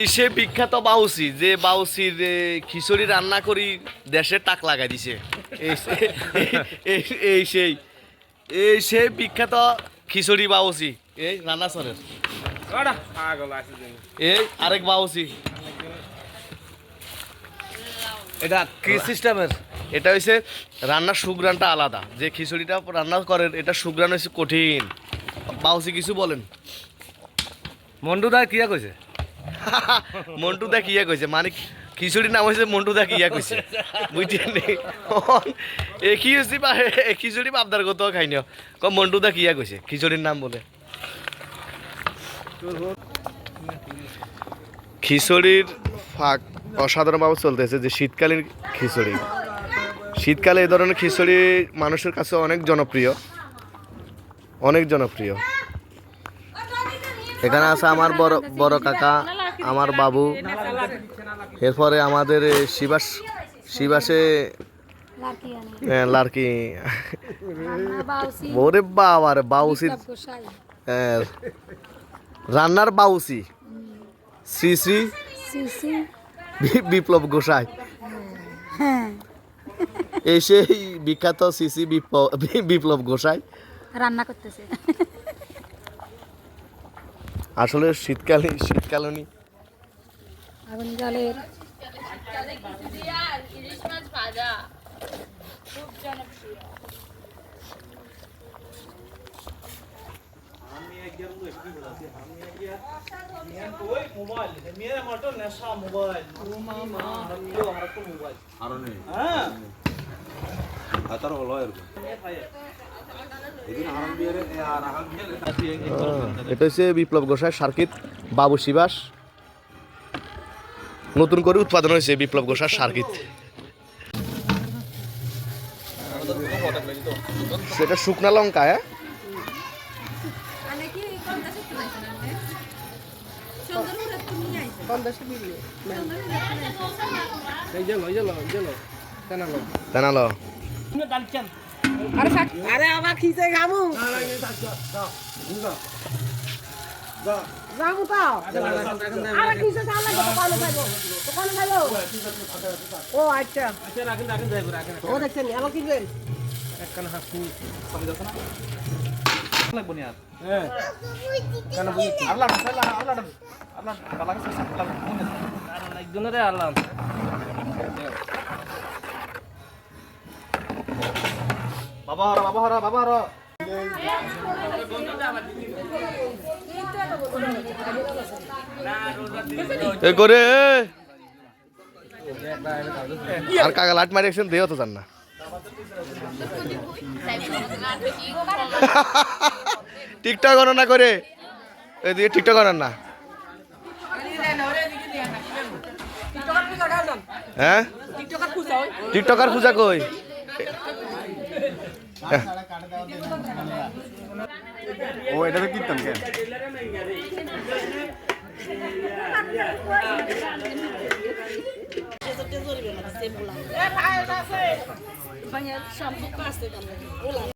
সে বিখ্যাত বাউসি যে বাউসির খিচুড়ি রান্না করি দেশে টাক লাগাই দিছে। এই সেই এই সেই বিখ্যাত খিচুড়ি বাউসি। এই রান্না সরের। এই আরেক বাউসি। এটা কি সিস্টেমের। এটা হচ্ছে রান্নার সুগ্রানটা আলাদা। যে খিচুড়িটা রান্না করেন এটা সুগ্রান হচ্ছে কঠিন। বাউসি কিছু বলেন। মন্টু দা কিয়া কইছে? মন্টু দা কিয়া কইছে মানে খিচুড়ির নাম হয়েছে মন্টু দা কিয়া কইছে। বুঝছেন এ কি এ খিচুড়ি বাপদার কত খাইনি ক মন্টু দা কিয়া কইছে, খিচুড়ির নাম বলে। খিচুড়ির ফাঁক অসাধারণভাবে চলতেছে যে শীতকালীন খিচুড়ি। শীতকালে এই ধরনের খিচুড়ি মানুষের কাছে অনেক জনপ্রিয়। অনেক জনপ্রিয়। এখানে আছে আমার বড় বড় কাকা, আমার বাবু। এরপরে আমাদের শিবাস, শিবাসে লার্কি। ওরে বাবা রে বাউসির রান্নার বাউসি। শ্রী শ্রী বিপ্লব গোসাই। এই বিখ্যাত সিসি বিপ্লব গোসাই। রান্না করতেছে। আসলে শীতকালে শীতকালীন। আগুন জলের। ইলিশ মাছ ভাজা এটা হচ্ছে বিপ্লব গোসাই সার্কিট বাবু শিবাস। নতুন করে উৎপাদন হয়েছে বিপ্লব গোসাই সার্কিট। সেটা শুকনা লঙ্কা হ্যাঁ? লই তেনালো। আরে আবার খিচে গামু যাব তাও আরে খিচে চাল লাগবে দোকানে খাইবো। দোকানে খাইবো। ও আচ্ছা। আচ্ছা রাখেন রাখেন যাইব রাখেন ও দেখছেন আবার কিনবেন একখান হাসু কমে যাচ্ছে না? লাগবো নি আর হ্যাঁ কেন বুঝি আল্লাহ আল্লাহ আল্লাহ আল্লাহ কালা কাছে আল্লাহ আর একজনের আল্লাহ। বাবা হরা বাবা হরা বাবা হরা এ করে আর কাকা লাট মারি একশন দেও তো জান না। টিকটক গণনা করে। এদিকে টিকটক গণনা না। হ্যাঁ? টিকটকার পূজা কই? ও এটা তো কীর্তন কেন